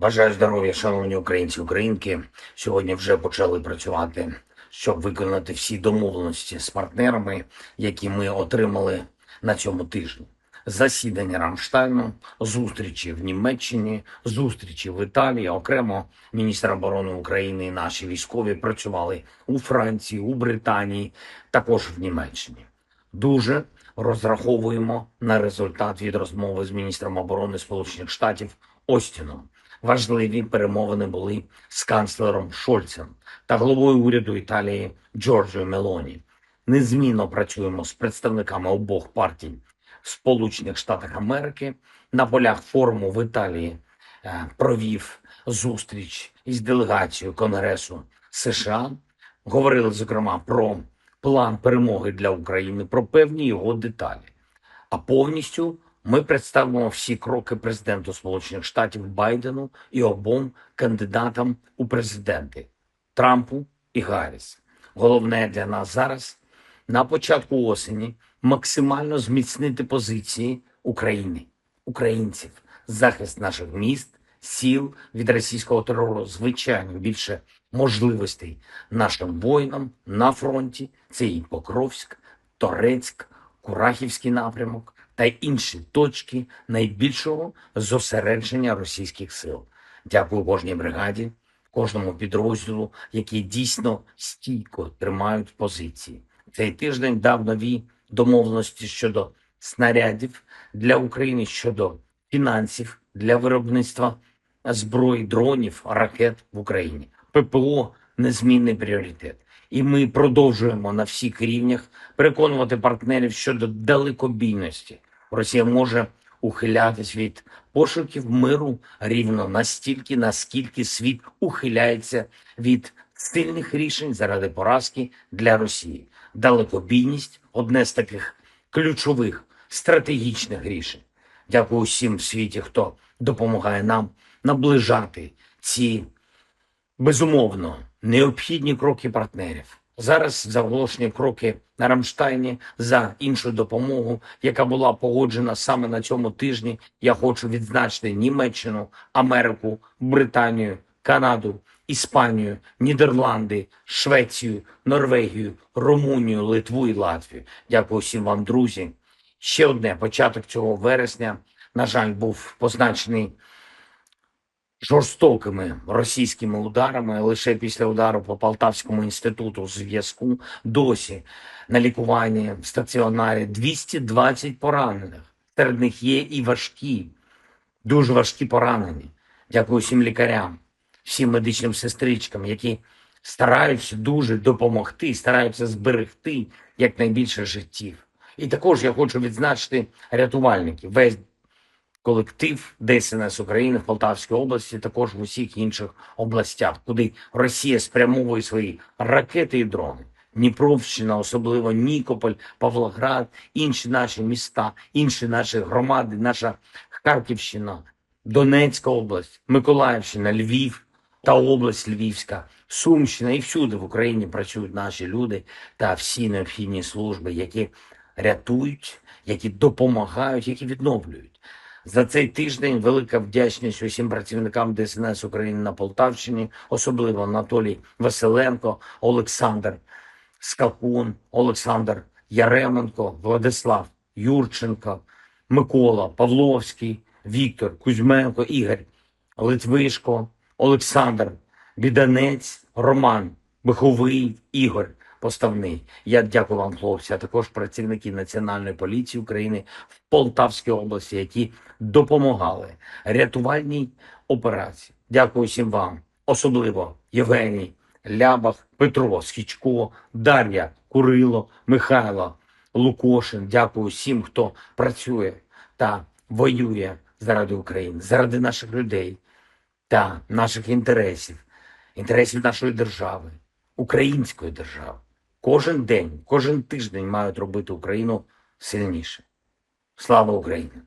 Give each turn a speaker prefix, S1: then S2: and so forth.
S1: Бажаю здоров'я, шановні українці, українки. Сьогодні вже почали працювати, щоб виконати всі домовленості з партнерами, які ми отримали на цьому тижні. Засідання Рамштайну, зустрічі в Німеччині, зустрічі в Італії. Окремо міністр оборони України і наші військові працювали у Франції, у Британії, також в Німеччині. Дуже розраховуємо на результат від розмови з міністром оборони Сполучених Штатів Остіном. Важливі перемовини були з канцлером Шольцем та головою уряду Італії Джорджо Мелоні. Незмінно працюємо з представниками обох партій в Сполучених Штатах Америки. На полях форуму в Італії е, провів зустріч із делегацією Конгресу США. Говорили зокрема про план перемоги для України, про певні його деталі. А повністю ми представимо всі кроки президенту Сполучених Штатів Байдену і обом кандидатам у президенти Трампу і Гарріс. Головне для нас зараз на початку осені максимально зміцнити позиції України, українців, захист наших міст, сіл від російського терору, звичайно, більше можливостей нашим воїнам на фронті. Це і Покровськ, Торецьк, Курахівський напрямок та інші точки найбільшого зосередження російських сил. Дякую кожній бригаді, кожному підрозділу, які дійсно стійко тримають позиції. Цей тиждень дав нові домовленості щодо снарядів для України, щодо фінансів для виробництва зброї, дронів, ракет в Україні. ППО незмінний пріоритет. І ми продовжуємо на всіх рівнях переконувати партнерів щодо далекобійності. Росія може ухилятись від пошуків миру рівно настільки, наскільки світ ухиляється від сильних рішень заради поразки для Росії. Далекобійність одне з таких ключових стратегічних рішень. Дякую всім в світі, хто допомагає нам наближати ці безумовно необхідні кроки партнерів. Зараз заголошені кроки на Рамштайні за іншу допомогу, яка була погоджена саме на цьому тижні. Я хочу відзначити Німеччину, Америку, Британію, Канаду, Іспанію, Нідерланди, Швецію, Норвегію, Румунію, Литву і Латвію. Дякую всім вам, друзі. Ще одне початок цього вересня, на жаль, був позначений жорстокими російськими ударами. Лише після удару по Полтавському інституту зв'язку досі на лікуванні в стаціонарі 220 поранених. Серед них є і важкі, дуже важкі поранені. Дякую всім лікарям, всім медичним сестричкам, які стараються дуже допомогти, стараються зберегти якнайбільше життів. І також я хочу відзначити рятувальників, весь колектив ДСНС України в Полтавській області, також в усіх інших областях, куди Росія спрямовує свої ракети і дрони. Дніпровщина, особливо Нікополь, Павлоград, інші наші міста, інші наші громади, наша Харківщина, Донецька область, Миколаївщина, Львів та область Львівська, Сумщина і всюди в Україні працюють наші люди та всі необхідні служби, які рятують, які допомагають, які відновлюють. За цей тиждень велика вдячність усім працівникам ДСНС України на Полтавщині, особливо Анатолій Василенко, Олександр Скакун, Олександр Яременко, Владислав Юрченко, Микола Павловський, Віктор Кузьменко, Ігор Литвишко, Олександр Біданець, Роман Биховий, Ігор Поставний. Я дякую вам, хлопці, а також працівники Національної поліції України в Полтавській області, які допомагали рятувальній операції. Дякую всім вам, особливо Євгеній Лябах, Петро Схічко, Дар'я Курило, Михайло Лукошин. Дякую всім, хто працює та воює заради України, заради наших людей та наших інтересів, інтересів нашої держави, української держави. Кожен день, кожен тиждень мають робити Україну сильніше. Слава Україні!